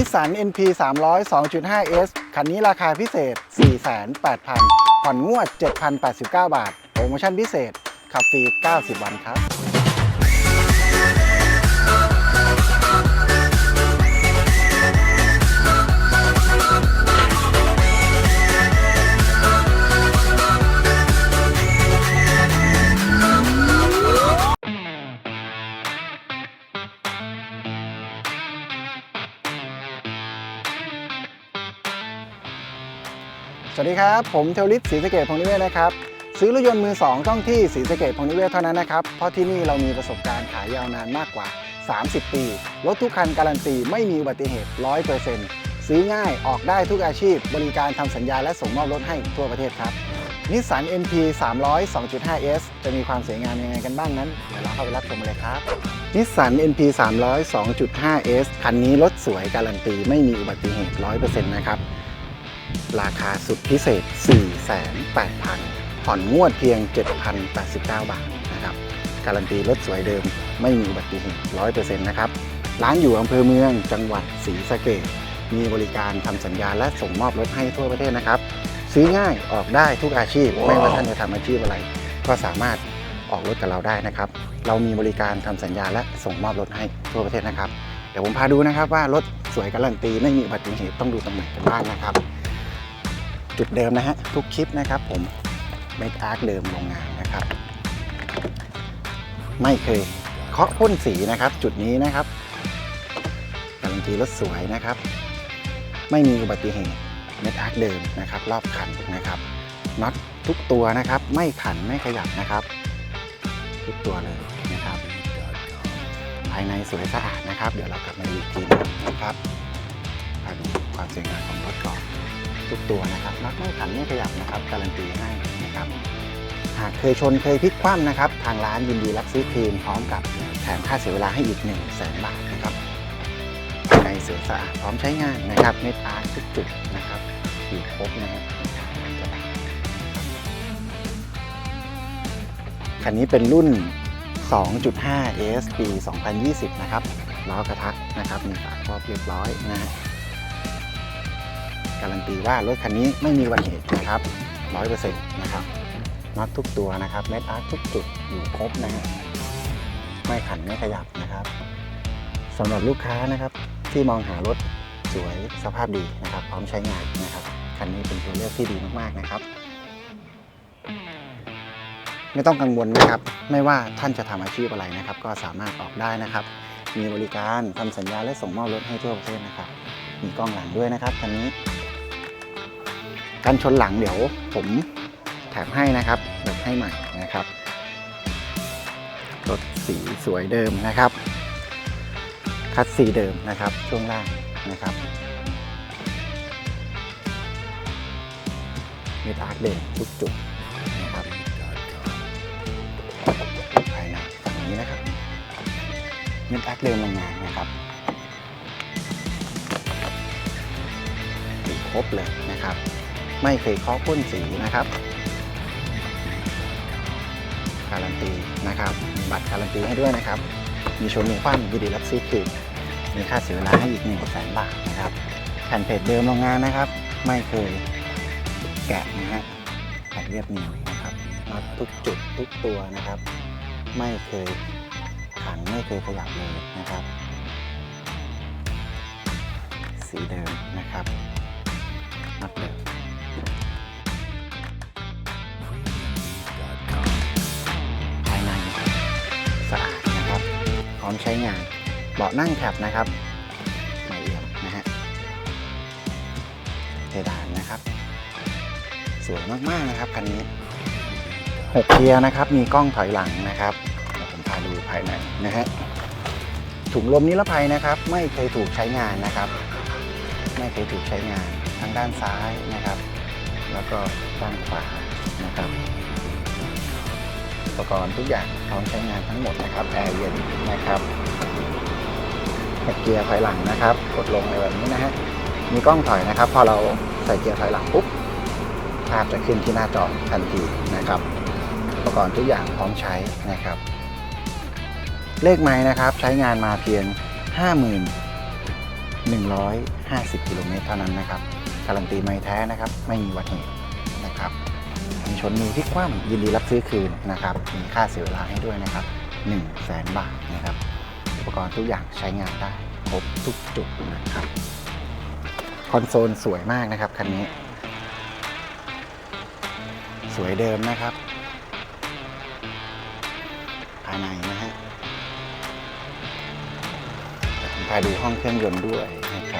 นิสสัน NP 300 2.5S คันนี้ราคาพิเศษ 48,000 ผ่อนงวด 7,089 บาท โปรโมชั่นพิเศษ ขับฟรี 90 วันครับ สวัสดีครับ ผมเทวลิศศรีสะเกดพงนิเวศนะครับ ซื้อรถยนต์มือ 2 ต้องที่ศรีสะเกดพงนิเวศเท่านั้นนะครับ เพราะที่นี่เรามีประสบการณ์ขายยาวนานมากกว่า 30 ปี รถทุกคันการันตีไม่มีอุบัติเหตุ 100%ซื้อง่ายออกได้ทุกอาชีพ บริการทำสัญญาและส่งมอบรถให้ทั่วประเทศครับนิสสัน NP 300 2.5S จะมีความสวยงามยังไงกันบ้างนั้น เดี๋ยวเราเข้าไปรับชมกันเลยครับนิสสัน NP 300 2.5S คันนี้รถสวยการันตีไม่มีอุบัติเหตุ 100%นะครับ ราคาสุดพิเศษ 48,000ผ่อนงวดเพียง 7,089 บาทนะครับ การันตีรถสวยเดิมไม่มีอุบัติเหตุ100%นะครับ ร้านอยู่อำเภอเมืองจังหวัดศรีสะเกษมีบริการทำสัญญาและส่งมอบรถให้ทั่วประเทศนะครับ ซื้อง่ายออกได้ทุกอาชีพ ไม่ว่าท่านจะทำอาชีพอะไร ก็สามารถออกรถกับเราได้นะครับ เรามีบริการทำสัญญาและส่งมอบรถให้ทั่วประเทศนะครับ เดี๋ยวผมพาดูนะครับว่ารถสวยการันตีไม่มีอุบัติเหตุต้องดูตรงไหนกันบ้างนะครับ จุดเดิมนะฮะ ทุกคลิปนะครับผมเมคอาร์คเดิมโรงงานนะครับ ไม่เคยเคาะพ่นสีนะครับ จุดนี้นะครับการันตีรถสวยนะครับ ไม่มีอุบัติเหตุเมคอาร์คเดิมนะครับ รอบคันนะครับน็อตทุกตัวนะครับ ไม่ขันไม่ขยับนะครับ ทุกตัวเลยนะครับ ภายในสวยสะอาดนะครับ เดี๋ยวเรากลับมาดูอีกทีหนึงนะครับพาดูความสวยงามของรถก่อน ทุกตัวนะครับน็อตไม่ขันไม่ขยับนะครับการันตีให้นะครับหากเคยชนเคยพลิกคว่ำนะครับ ทางร้านยินดีรับซื้อคืนพร้อมกับแถมค่าเสียเวลาให้อีก1นึ่งแสนบาทนะครับในสวยสะอาดพร้อมใช้งานนะครับเม็ดอาร์ตทุกจุดนะครับอยู่ครบนะครับคันนี้เป็นรุ่น 2.5 AS ปี 2020 นะครับล้อกระทักนะครับมีฝาครอบเรียบร้อยนะฮะ การันตีว่ารถคันนี้ไม่มีอุบัติเหตุนะครับร้อยเปอร์เซ็นต์นะครับน็อตทุกตัวนะครับเม็ดอาร์ทุกจุดอยู่ครบนะฮะไม่ขันไม่ขยับนะครับสำหรับลูกค้านะครับที่มองหารถสวยสภาพดีนะครับ พร้อมใช้งานนะครับคันนี้เป็นตัวเลือกที่ดีมากๆนะครับ ไม่ต้องกังวลนะครับ ไม่ว่าท่านจะทำอาชีพอะไรนะครับ ก็สามารถออกได้นะครับ มีบริการทำสัญญาและส่งมอบรถให้ทั่วประเทศนะครับ มีกล้องหลังด้วยนะครับคันนี้ การชนหลังเดี๋ยวผมแถมให้นะครับแบบให้ใหม่นะครับรถสีสวยเดิมนะครับ คัดสีเดิมนะครับ ช่วงล่างนะครับเมตาร์คเดิมทุกจุดนะครับภายในฝั่งนี้นะครับเมตาร์คเดิมโรงงานนะครับครบเลยนะครับ ไม่เคยเคาะพ่นสีนะครับ การันตีนะครับ บัตรการันตีให้ด้วยนะครับ มีชมมีคว่ำยินดีรับซื้อคืนมีค่าเสียเวลาให้อีก1นึ่งแสนบาทนะครับแผ่นเพจเดิมโรงงานนะครับ ไม่เคยแกะนะฮะแผ่นเรียบเนียนนะครับน็อตทุกจุดทุกตัวนะครับ ไม่เคยขันไม่เคยขยับเลยนะครับ สีเดิมนะครับนับเดิม อมใช้งาน เบาะนั่งแคบนะครับไม่เอียมนะฮะเพดานนะครับ สวยมากๆนะครับคันนี้6เกียร์นะครับ มีกล้องถอยหลังนะครับเดี๋ยวผมพาดูภายในนะฮะถุงลมนิรภัยนะครับ ไม่เคยถูกใช้งานนะครับ ไม่เคยถูกใช้งานทั้งด้านซ้ายนะครับ แล้วก็ด้านขวานะครับ ปกรณ์ทุกอย่างพร้อมใช้งานทั้งหมดนะครับแอร์เย็นนะครับเกียร์ถอยหลังนะครับ กดลงในแบบนี้นะฮะมีกล้องถอยนะครับ พอเราใส่เกียร์ถอยหลังปุ๊บภาพจะขึ้นที่หน้าจอทันทีนะครับอุปกรณ์ทุกอย่างพร้อมใช้นะครับ เลขไม้นะครับใช้งานมาเพียง 5150 กิโลเมตรเท่านั้นนะครับการันตีไม่แท้นะครับ ไม่มีอุบัติเหตุนะครับ ชนมีพลิกคว่ำยินดีรับซื้อคืนนะครับ มีค่าเสียเวลาให้ด้วยนะครับ1 0 0 0 0แสนบาทนะครับ อุปกรณ์ทุกอย่างใช้งานได้ครบทุกจุดนะครับ คอนโซลสวยมากนะครับคันนี้ สวยเดิมนะครับ ภายในนะฮะพาดูห้องเครื่องยนต์ด้วยนะครับ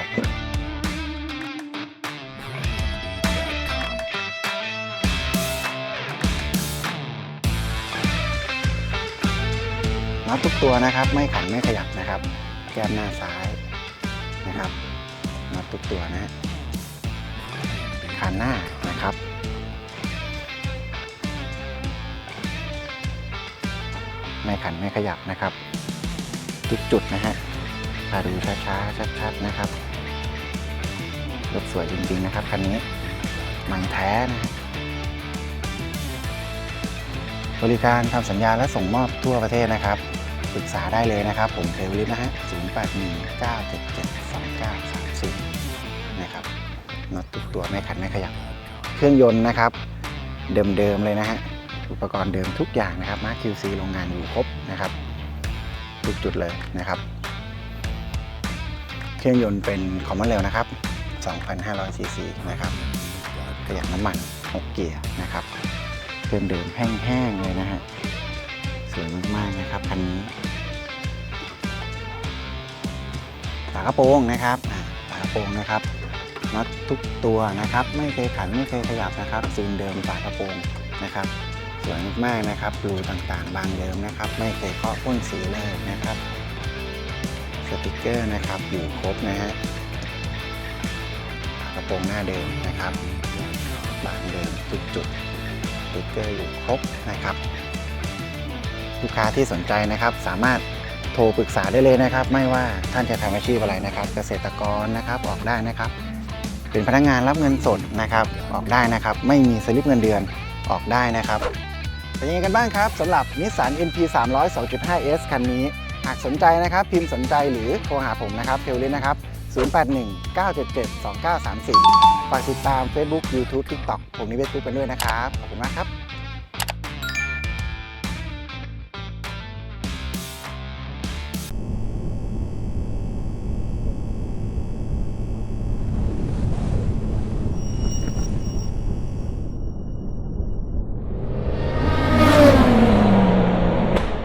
ทุกตัวนะครับ ไม่ขันไม่ขยับนะครับ แก้มหน้าซ้ายนะครับน็อตทุกตัวนะฮะคานหน้านะครับไม่ขันไม่ขยับนะครับ ทุกจุดนะฮะพาดูช้าๆชัดๆนะครับรถสวยจริงๆนะครับคันนี้มันแท้นะฮะบริการทำสัญญาและส่งมอบทั่วประเทศนะครับ ปรึกษาได้เลยนะครับ ผมเทวลิตนะฮะ0819772930นะครับน็อตทุกตัวไม่ขันไม่ขยับ เครื่องยนต์นะครับ เดิมๆเลยนะฮะอุปกรณ์เดิมทุกอย่างนะครับมาร์ค QC โรงงานอยู่ครบนะครับทุกจุดเลยนะครับ เครื่องยนต์เป็นคอมมอนเรลนะครับ 2,500ซีซีนะครับประหยัดน้ำมัน 6 เกียร์นะครับ เครื่องเดิมแห้งๆเลยนะฮะ สวยมากๆนะครับคันนี้ฝากระโปรงนะครับอ่าฝากระโปรงนะครับน็อตทุกตัวนะครับ ไม่เคยขันไม่เคยขยับนะครับซีนเดิมฝากระโปรงนะครับ สวยมากๆนะครับรูต่างๆ บางเดิมนะครับ ไม่เคยเคาะพ่นสีเลยนะครับสติกเกอร์นะครับอยู่ครบนะฮะฝากระโปรงหน้าเดิมนะครับ บางเดิมจุดๆสติกเกอร์อยู่ครบนะครับ ลูกค้าที่สนใจนะครับ สามารถโทรปรึกษาได้เลยนะครับ ไม่ว่าท่านจะทำอาชีพอะไรนะครับ เกษตรกรนะครับออกได้นะครับ เป็นพนักงานรับเงินสดนะครับ ออกได้นะครับ ไม่มีสลิปเงินเดือนออกได้นะครับเป็นยังไงกันบ้างครับสำหรับนิสสัน NP 300 2.5S คันนี้ หากสนใจนะครับ พิมพ์สนใจหรือโทรหาผมนะครับเทลลินนะครับ 081 977 2934 ฝากติดตาม Facebook YouTube TikTok ผมนิเวศทุกกันด้วยนะครับ ขอบคุณมากครับ